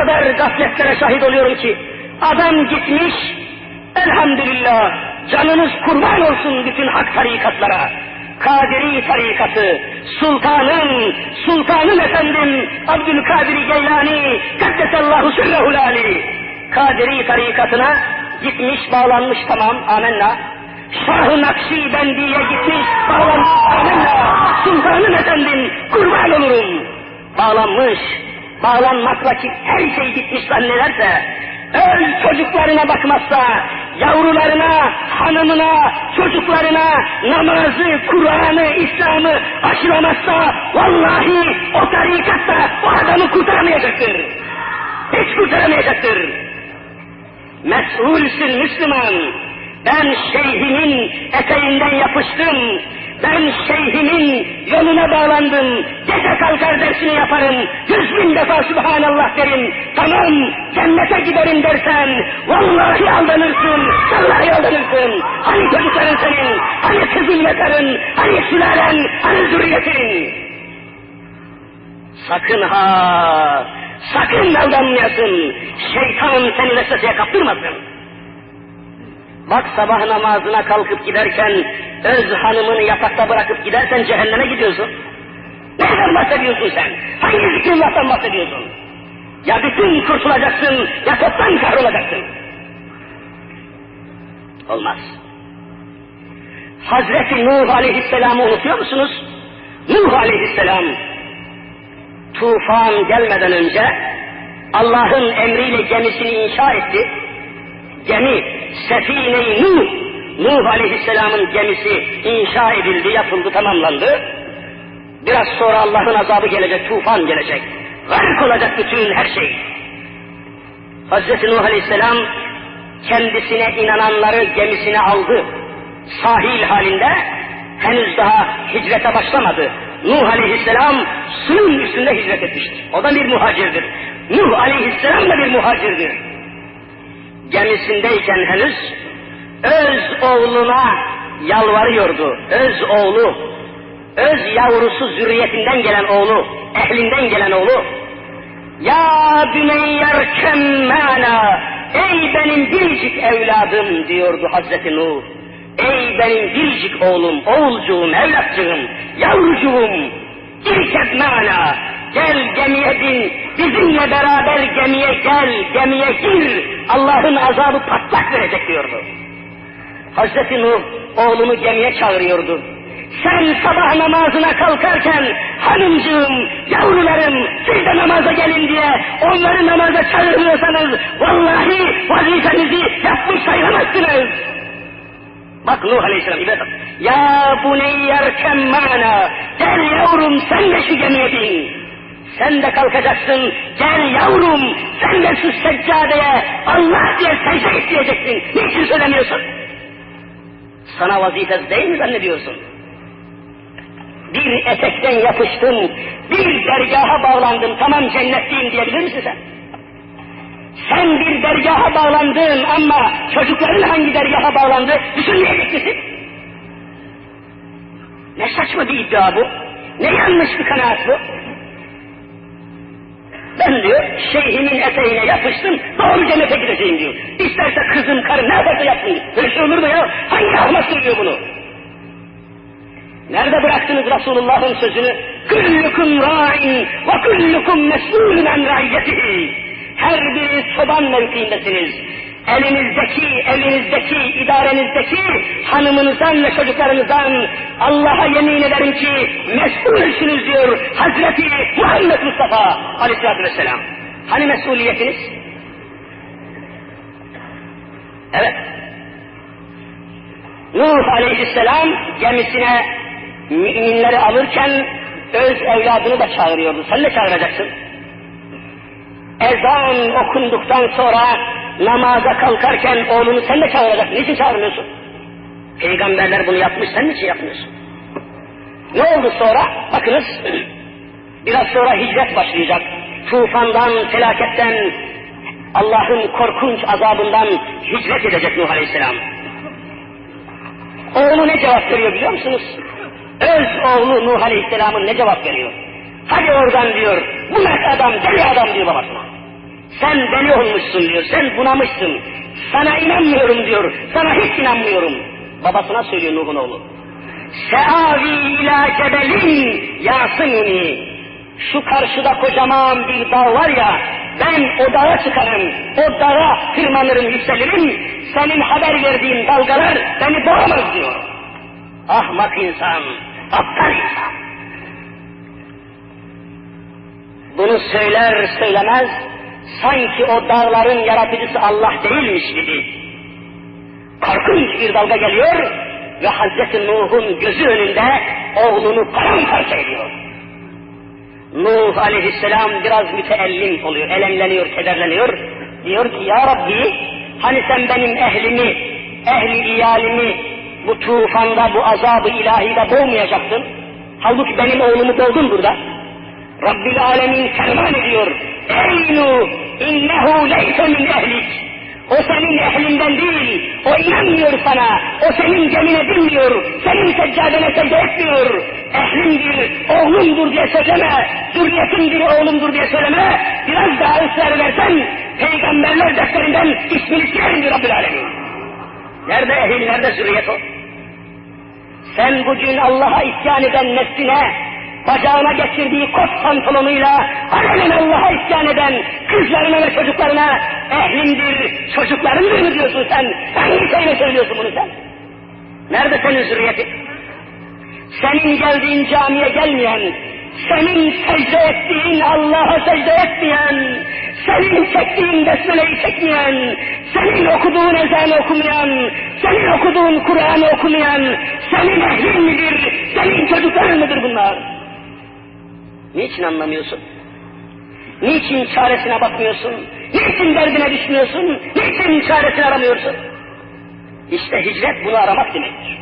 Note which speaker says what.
Speaker 1: kadar gafletlere şahit oluyorum ki adam gitmiş elhamdülillah canınız kurban olsun bütün hak tarikatlara. Kadiri tarikatı, sultanın, sultanın efendim Abdülkadir Geylani, Kaddesallahu sürrehul ali. Kadiri tarikatına gitmiş bağlanmış tamam amenna. Şah-ı Nakşibendi'ye gitmiş bağlanmış amenna. Sultanın efendim kurban olurum. Bağlanmış, bağlanmakla ki her şey gitmiş zannederse, öz çocuklarına bakmazsa, yavrularına, hanımına, çocuklarına namazı, Kur'an'ı, İslam'ı aşılamazsa, vallahi o tarikatta o adamı kurtaramayacaktır. Hiç kurtaramayacaktır. Mesulsün Müslüman. Ben şeyhimin eteğinden yapıştım. Ben şeyhimin yoluna bağlandım. Gece kalkar dersini yaparım. Yüz bin defa Subhanallah derim. Tamam cennete giderim dersen vallahi aldanırsın. Vallahi aldanırsın. Hani çocukların senin? Hani kızın ve karın? Hani sülalen? Hani zürriyetin? Sakın ha! Sakın aldanmayasın. Şeytan seni vesveseye kaptırmasın. Bak sabah namazına kalkıp giderken öz hanımını yatakta bırakıp gidersen cehenneme gidiyorsun. Nereden bahsediyorsun sen? Hangi zikrullah'tan bahsediyorsun? Ya bütün kurtulacaksın ya toptan kahrolacaksın. Olmaz. Hazreti Nuh Aleyhisselam'ı unutuyor musunuz? Nuh Aleyhisselam tufan gelmeden önce Allah'ın emriyle gemisini inşa etti. Gemi Sefine-i Nuh, Nuh Aleyhisselam'ın gemisi inşa edildi, yapıldı, tamamlandı. Biraz sonra Allah'ın azabı gelecek, tufan gelecek. Garip olacak bütün her şey. Hazreti Nuh Aleyhisselam kendisine inananları gemisine aldı. Sahil halinde henüz daha hicrete başlamadı. Nuh Aleyhisselam suyun üstünde hicret etmiştir. O da bir muhacirdir. Nuh Aleyhisselam da bir muhacirdir gemisindeyken henüz öz oğluna yalvarıyordu. Öz oğlu, öz yavrusu zürriyetinden gelen oğlu, ehlinden gelen oğlu. Ya büneyyer kemmana, ey benim biricik evladım diyordu Hazreti Nuh. Ey benim biricik oğlum, oğulcuğum, evlatcığım, yavrucuğum, irkeb mana, gel gemiye bin, bizimle beraber gemiye gel, gemiye gir, Allah'ın azabı patlak verecek diyordu. Hazreti Nuh oğlunu gemiye çağırıyordu. Sen sabah namazına kalkarken hanımcığım, yavrularım siz de namaza gelin diye onları namaza çağırmıyorsanız vallahi vazifenizi yapmış sayılamazsınız. Bak Nuh Aleyhisselam ibadet. Ya buneyyer kemmana. Gel yavrum sen de şu gemiye bin. Sen de kalkacaksın. Gel yavrum sen de şu seccadeye Allah diye secde isteyeceksin. Niçin söylemiyorsun? Sana vazife değil mi zannediyorsun? Bir etekten yapıştım, bir dergaha bağlandım, tamam cennetliyim diyebilir misin sen? Sen bir dergaha bağlandın ama çocukların hangi dergaha bağlandı düşünmeyecek misin? Ne saçma bir iddia bu. Ne yanlış bir kanaat bu. Ben diyor şeyhimin eteğine yapıştım doğru cennete gideceğim diyor. İsterse kızım karım ne yaparsa yapsın. Böyle şey olur mu ya? Hangi ahmak söylüyor bunu? Nerede bıraktınız Resulullah'ın sözünü? Kullukum ra'in ve kullukum mes'ulun en ra'iyyetihi. Her biri çoban mevkiindesiniz. Elinizdeki, evinizdeki, idarenizdeki hanımınızdan ve çocuklarınızdan Allah'a yemin ederim ki mesulsünüz diyor Hazreti Muhammed Mustafa Aleyhisselatü Vesselam. Hani mesuliyetiniz? Evet. Nuh Aleyhisselam gemisine müminleri alırken öz evladını da çağırıyordu. Sen de çağıracaksın. Ezan okunduktan sonra namaza kalkarken oğlunu sen de çağıracaksın. Niçin çağırmıyorsun? Peygamberler bunu yapmış, sen niçin yapmıyorsun? Ne oldu sonra? Bakınız, biraz sonra hicret başlayacak. Tufandan, felaketten, Allah'ın korkunç azabından hicret edecek Nuh Aleyhisselam. Oğlu ne cevap veriyor biliyor musunuz? Öz oğlu Nuh Aleyhisselam'ın ne cevap veriyor? Hadi oradan diyor, bu mert adam, deli adam diyor babasına. Sen deli olmuşsun diyor, sen bunamışsın. Sana inanmıyorum diyor, sana hiç inanmıyorum. Babasına söylüyor Nuh'un oğlu. Seavi ila cebelin yasımuni. Şu karşıda kocaman bir dağ var ya, ben o dağa çıkarım, o dağa tırmanırım, yükselirim, senin haber verdiğin dalgalar beni boğamaz diyor. Ahmak insan, aptal insan. Bunu söyler söylemez, sanki o dağların yaratıcısı Allah değilmiş gibi. Korkunç bir dalga geliyor ve Hazreti Nuh'un gözü önünde oğlunu paramparça ediyor. Nuh aleyhisselam biraz müteellim oluyor, elemleniyor, kederleniyor. Diyor ki ya Rabbi hani sen benim ehlimi, ehli iyalimi bu tufanda, bu azabı ilahide boğmayacaktın. Halbuki benim oğlumu boğdun burada. Rabbil alemin ferman ediyor. Ey Nuh innehu leyse min ehlik. O senin ehlinden değil, o inanmıyor sana, o senin gemine binmiyor, senin seccadene secde etmiyor. Ehlimdir, oğlumdur diye söyleme, zürriyetimdir, oğlumdur diye söyleme. Biraz daha ısrar edersen, peygamberler defterinden ismini silerim diyor Rabbil Alemin. Nerede ehil, nerede zürriyet o? Sen bugün Allah'a isyan eden nefsine, bacağına geçirdiği kot pantolonuyla alenen Allah'a isyan eden kızlarına ve çocuklarına ehlimdir, çocuklarımdır mı diyorsun sen? Hangi şeyle söylüyorsun bunu sen? Nerede senin zürriyetin? Senin geldiğin camiye gelmeyen, senin secde ettiğin Allah'a secde etmeyen, senin çektiğin besmeleyi çekmeyen, senin okuduğun ezanı okumayan, senin okuduğun Kur'an'ı okumayan, senin ehlin midir, senin çocukların mıdır bunlar? Niçin anlamıyorsun? Niçin çaresine bakmıyorsun? Niçin derdine düşmüyorsun? Niçin çaresini aramıyorsun? İşte hicret bunu aramak demektir.